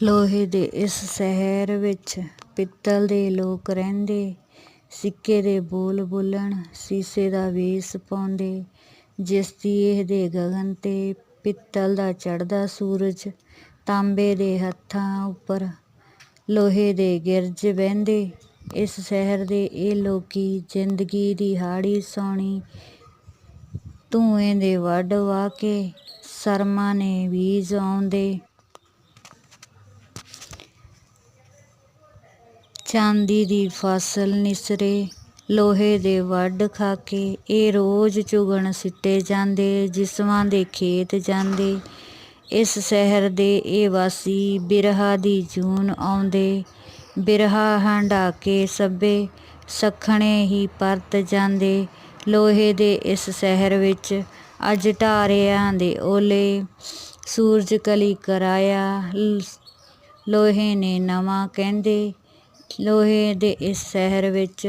ਲੋਹੇ ਦੇ ਇਸ ਸ਼ਹਿਰ ਵਿੱਚ ਪਿੱਤਲ ਦੇ ਲੋਕ ਰਹਿੰਦੇ, ਸਿੱਕੇ ਦੇ ਬੋਲ ਬੋਲਣ, ਸੀਸੇ ਦਾ ਵੇਸ ਪਾਉਂਦੇ, ਜਿਸ ਦੀ ਇਹ ਦੇ ਗਗਨ ਤੇ ਪਿੱਤਲ ਦਾ ਚੜ੍ਹਦਾ ਸੂਰਜ ਤਾਂਬੇ ਦੇ ਹੱਥਾਂ ਉੱਪਰ ਲੋਹੇ ਦੇ ਗਿਰਜ ਬਹਿੰਦੇ ਇਸ ਸ਼ਹਿਰ ਦੇ ਇਹ ਲੋਕੀ ਜ਼ਿੰਦਗੀ ਦੀ ਹਾੜੀ ਸੌਣੀ ਧੂਏ ਦੇ ਵੱਢ ਵਾਹ ਕੇ ਸਰਮਾਂ ਨੇ ਬੀਜ ਆਉਂਦੇ। ਚਾਂਦੀ ਦੀ ਫਸਲ ਨਿਸਰੇ, ਲੋਹੇ ਦੇ ਵੱਡ ਖਾ ਕੇ ਇਹ ਰੋਜ਼ ਚੁਗਣ ਸਿੱਟੇ ਜਾਂਦੇ ਜਿਸਮਾਂ ਦੇ ਖੇਤ ਜਾਂਦੇ। ਇਸ ਸ਼ਹਿਰ ਦੇ ਇਹ ਵਾਸੀ ਬਿਰਹਾ ਦੀ ਜੂਨ ਆਉਂਦੇ, ਬਿਰਹਾ ਹੰਢਾ ਕੇ ਸਭੇ ਸਖਣੇ ਹੀ ਪਰਤ ਜਾਂਦੇ। ਲੋਹੇ ਦੇ ਇਸ ਸ਼ਹਿਰ ਵਿੱਚ ਅੱਜ ਢਾਰਿਆਂ ਦੇ ਓਲੇ, ਸੂਰਜ ਕਲੀ ਕਰਾਇਆ ਲੋਹੇ ਨੇ ਨਵਾਂ ਕਹਿੰਦੇ। ਲੋਹੇ ਦੇ ਇਸ ਸ਼ਹਿਰ ਵਿੱਚ